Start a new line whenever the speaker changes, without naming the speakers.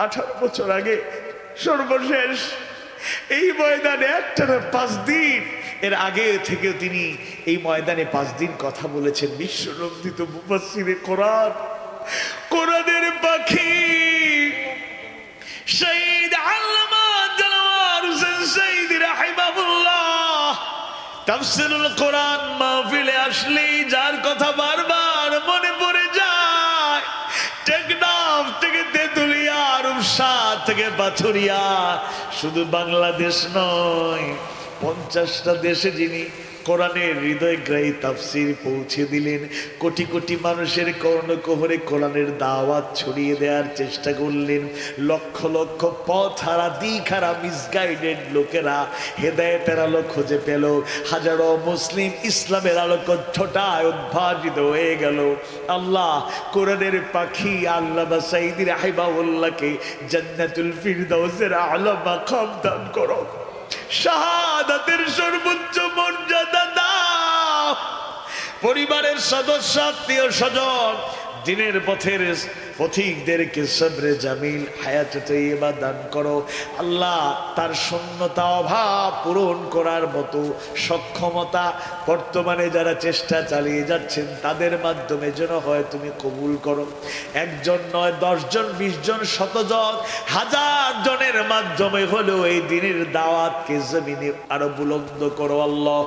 আঠারো বছর আগে, সর্বশেষ। এই ময়দানে একটানা পাঁচ দিন। এর আগে থেকেও তিনি এই ময়দানে পাঁচ দিন কথা বলেছেন। বিশ্বনন্দিত মুফাসসিরে কোরআন। কোরআনের পাখি। শহীদ আল্লামা জালাওয়ার হোসেন শহীদ রাহিমাহুল্লাহ। তাফসিরুল কোরআন মাহফিলে আসলেই যার কথা বারবার মনে পড়ে যায়। তেতুলিয়া থেকে পাথুরিয়া শুধু বাংলাদেশ নয় পঞ্চাশটা দেশে যিনি কোরআনের হৃদয়গ্রাহী তাফসির পৌঁছে দিলেন। কোটি কোটি মানুষের কর্ণকোহরে কোরআনের দাওয়াত ছড়িয়ে দেওয়ার চেষ্টা করলেন। লক্ষ লক্ষ পথ হারা, দিক মিসগাইডেড লোকেরা হেদায়েতের আলো খুঁজে পেল। হাজারো মুসলিম ইসলামের আলো আলোকচ্ছটায় উদ্ভাসিত হয়ে গেল। আল্লাহ কোরআনের পাখি আল্লাহ সাইদি রাহিবাউল্লাহকে জান্নাতুল ফিরদাউসের আলো মাকাম দান করো। শাহাদাতের সর্বোচ্চ মর্যাদা দাও। পরিবারের সদস্য, আত্মীয় স্বজন, দিনের পথের পথিকদেরকে সবরে জামিল হায়াত দান করো। আল্লাহ তার শূন্যতা অভাব পূরণ করার মতো সক্ষমতা বর্তমানে যারা চেষ্টা চালিয়ে যাচ্ছেন, তাদের মাধ্যমে যেন হয় তুমি কবুল করো। একজন নয়, দশজন বিশ জন শতজন, হাজার মাধ্যমে হলেও এই দিনের দাওয়াতকে জমিনে আরও বুলন্দ করো আল্লাহ।